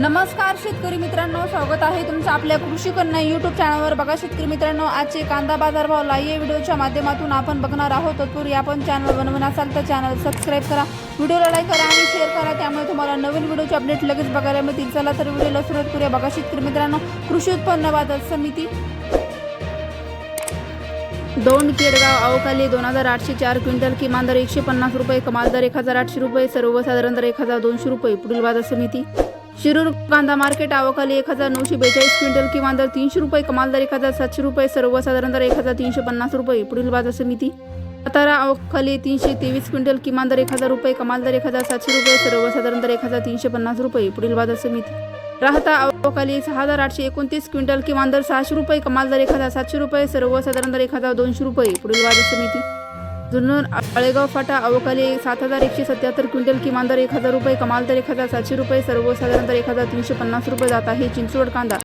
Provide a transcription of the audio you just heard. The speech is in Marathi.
नमस्कार शेतकरी मित्रांनो स्वागत आहे तुमचं आपल्या कृषी कन्या युट्यूब चॅनलवर बघा शेतकरी मित्रांनो आजचे कांदा बाजार भाव लाईव्ह व्हिडिओच्या माध्यमातून आपण बघणार आहोत. तत्पूर्वी आपण चॅनल बनवून असाल तर चॅनल सबस्क्राईब करा. व्हिडिओला लाईक करा आणि शेअर करा. त्यामुळे तुम्हाला नवीन व्हिडिओचे अपडेट लगेच बघायला मिळतील. चला तर व्हिडिओला सुरुवात करूया. बघा शेतकरी मित्रांनो कृषी उत्पन्न बाजार समिती. दोन केडगाव अवकाली दोन हजार आठशे चार क्विंटल किमान दर एकशे पन्नास रुपये कमाल दर एक हजार आठशे रुपये सर्वसाधारण दर एक हजार दोनशे रुपये पुढील बाजार समिती. शिरूर कांदा मार्केट अवकाली एक हजार नऊशे बेचाळीस क्विंटल किमान दर तीनशे रुपये कमाल दर एक हजार सातशे रुपये सर्वसाधारण दर एक हजार तीनशे पन्नास रुपये पुढील बाजार समिती. सातारा अवकाली तीनशे तेवीस क्विंटल किमान दर एक हजार रुपये कमाल दर एक हजार सातशे रुपये सर्वसाधारण दर एक हजार तीनशे पन्नास रुपये पुढील बाजार समिती. राहता अवकाली सहा हजार आठशे एकोणतीस क्विंटल किमान दर सहाशे रुपये कमाल दर एक हजार सातशे रुपये सर्वसाधारण दर एक हजार दोनशे रुपये पुढील बाजार समिती. जुन्नर आळेगाव फाटा अवकाली सात हजार एकशे सत्याहत्तर क्विंटल किमान दर एक हजार रुपये कमाल दर एक हजार सातशे रुपये सर्वसाधारण दर एक हजार तीनशे पन्नास रुपये जात आहे. चिंचवड कांदा